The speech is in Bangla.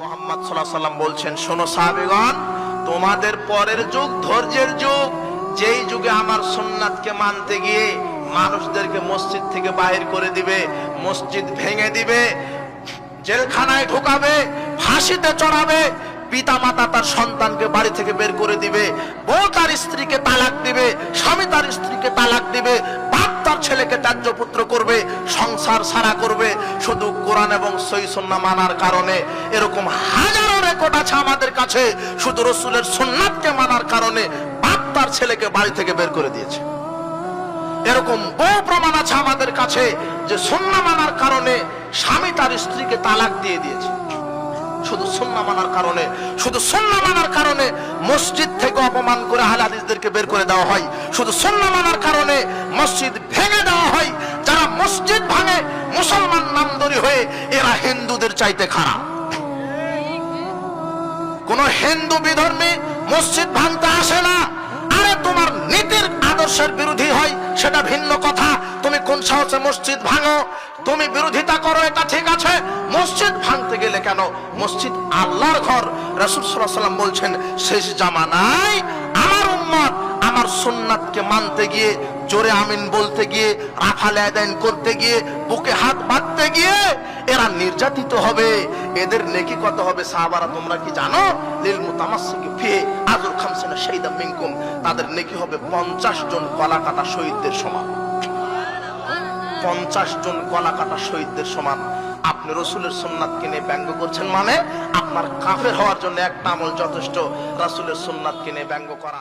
মোহাম্মদ সাল্লাহ সাল্লাম বলছেন, শোনো সাহাবেগণ, তোমাদের পরের যুগ ধৈর্যের যুগ। যেই যুগে আমার সুন্নাতকে মানতে গিয়ে মানুষদেরকে মসজিদ থেকে বাহির করে দিবে, মসজিদ ভেঙে দিবে, জেলখানায় ঢোকাবে, ফাঁসিতে চড়াবে পিতা মাতা তার সন্তানকে বাড়ি থেকে বের করে দিবে, বউ তার স্ত্রীকে তালাক দিবে, স্বামী তার স্ত্রীকে তালাক দিবে ছেলেকে ত্যায্য পুত্র করবে, সংসার সারা করবে, শুধু কোরআন এবং সই সন্না মানার কারণে। এরকম হাজারো রেকর্ড আছে আমাদের কাছে, শুধু রসুলের সুন্নাতকে মানার কারণে বাপ তার ছেলেকে বাড়ি থেকে বের করে দিয়েছে। এরকম বহু প্রমাণ আছে আমাদের কাছে, যে সুন্না মানার কারণে স্বামী তার স্ত্রীকে তালাক দিয়ে দিয়েছে। শুধু সুন্না মানার কারণে, শুধু সুন্না মানার কারণে মসজিদ থেকে অপমান করে আহলে বের করে দেওয়া হয়। শুধু সুন্না মানার কারণে মসজিদ ভেঙে হয়, যারা মসজিদ ভাঙে, মুসলমান নামদরি হয়ে, এরা হিন্দুদের চাইতে খারাপ। কোন হিন্দু বিধর্মী মসজিদ ভাঙতে আসে না। আরে তোমার নীতির আদর্শের বিরোধী হয়, সেটা ভিন্ন কথা। তুমি কোন সাহসে মসজিদ ভাঙো? তুমি বিরোধিতা করো, এটা ঠিক আছে। মসজিদ ভাঙতে গেলে কেন? মসজিদ আল্লাহর ঘর। রাসূল সাল্লাম বলছেন, শেষ উম্মত আমার সুন্নাতকে মানতে গিয়ে, জোরে আমিন বলতে গিয়ে, রাফাল আদায়ন করতে গিয়ে, বুকে হাত বাঁধতে গিয়ে এরা নির্যাতিত হবে। এদের নেকি কত হবে সাহাবারা, তোমরা কি জানো? লিল মুতামাসসিকি ফি আজুল খামসিনা শাহিদা মিনকুম। তাদের নেকি হবে 50 জন গলা কাটা শহীদদের সমান। 50 জন গলা কাটা শহীদদের সমান। আপনি রসুলের সুন্নাতকে নিয়ে ব্যঙ্গ করছেন মানে আপনার কাফের হওয়ার জন্য একটা আমল যথেষ্ট। রাসূলের সুন্নাতকে নিয়ে ব্যঙ্গ করা।